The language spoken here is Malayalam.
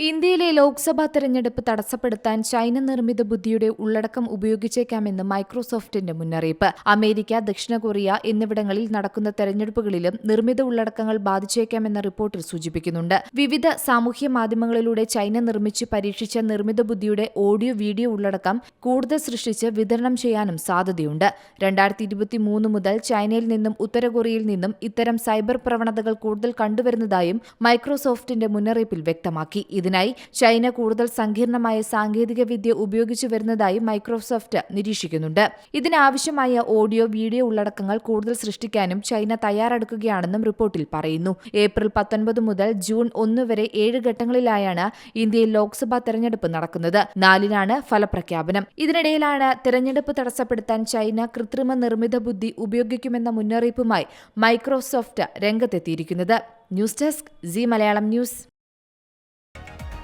ഇന്ത്യയിലെ ലോക്സഭാ തെരഞ്ഞെടുപ്പ് തടസ്സപ്പെടുത്താൻ ചൈന നിർമ്മിത ബുദ്ധിയുടെ ഉള്ളടക്കം ഉപയോഗിച്ചേക്കാമെന്ന് മൈക്രോസോഫ്റ്റിന്റെ മുന്നറിയിപ്പ്. അമേരിക്ക ദക്ഷിണ കൊറിയ എന്നിവിടങ്ങളിൽ നടക്കുന്ന തെരഞ്ഞെടുപ്പുകളിലും നിർമ്മിത ഉള്ളടക്കങ്ങൾ ബാധിച്ചേക്കാമെന്ന റിപ്പോർട്ടിൽ സൂചിപ്പിക്കുന്നുണ്ട്. വിവിധ സാമൂഹ്യ മാധ്യമങ്ങളിലൂടെ ചൈന നിർമ്മിച്ച് പരീക്ഷിച്ച നിർമ്മിത ബുദ്ധിയുടെ ഓഡിയോ വീഡിയോ ഉള്ളടക്കം കൂടുതൽ സൃഷ്ടിച്ച് വിതരണം ചെയ്യാനും സാധ്യതയുണ്ട്. രണ്ടായിരത്തി ഇരുപത്തി മൂന്ന് മുതൽ ചൈനയിൽ നിന്നും ഉത്തര കൊറിയയിൽ നിന്നും ഇത്തരം സൈബർ പ്രവണതകൾ കൂടുതൽ കണ്ടുവരുന്നതായും മൈക്രോസോഫ്റ്റിന്റെ മുന്നറിയിപ്പിൽ വ്യക്തമാക്കി. ഇതിനായി ചൈന കൂടുതൽ സങ്കീർണമായ സാങ്കേതിക വിദ്യ ഉപയോഗിച്ചു വരുന്നതായി മൈക്രോസോഫ്റ്റ് നിരീക്ഷിക്കുന്നുണ്ട്. ഇതിനാവശ്യമായ ഓഡിയോ വീഡിയോ ഉള്ളടക്കങ്ങൾ കൂടുതൽ സൃഷ്ടിക്കാനും ചൈന തയ്യാറെടുക്കുകയാണെന്നും റിപ്പോർട്ടിൽ പറയുന്നു. ഏപ്രിൽ പത്തൊൻപത് മുതൽ ജൂൺ ഒന്ന് വരെ ഏഴ് ഘട്ടങ്ങളിലായാണ് ഇന്ത്യയിൽ ലോക്സഭാ തെരഞ്ഞെടുപ്പ് നടക്കുന്നത്. നാലിനാണ് ഫലപ്രഖ്യാപനം. ഇതിനിടയിലാണ് തെരഞ്ഞെടുപ്പ് തടസ്സപ്പെടുത്താൻ ചൈന കൃത്രിമ നിർമ്മിത ബുദ്ധി ഉപയോഗിക്കുമെന്ന മുന്നറിയിപ്പുമായി Microsoft രംഗത്തെത്തിയിരിക്കുന്നത്. News desk G Malayalam news.